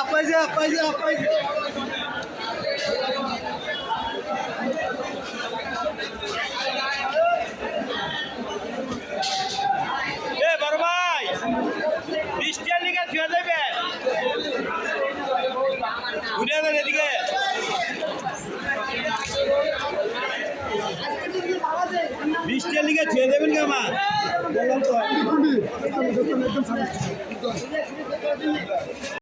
আপাই যে আপাই যে আপাই যে। বৃষ্টির লিগে ছুঁয়ে দেবে। ঘুরে যাবেন এদিকে। বৃষ্টির লিগে ছুঁয়ে দেবেন কে আমার? বললাম তো। একদম একদম একদম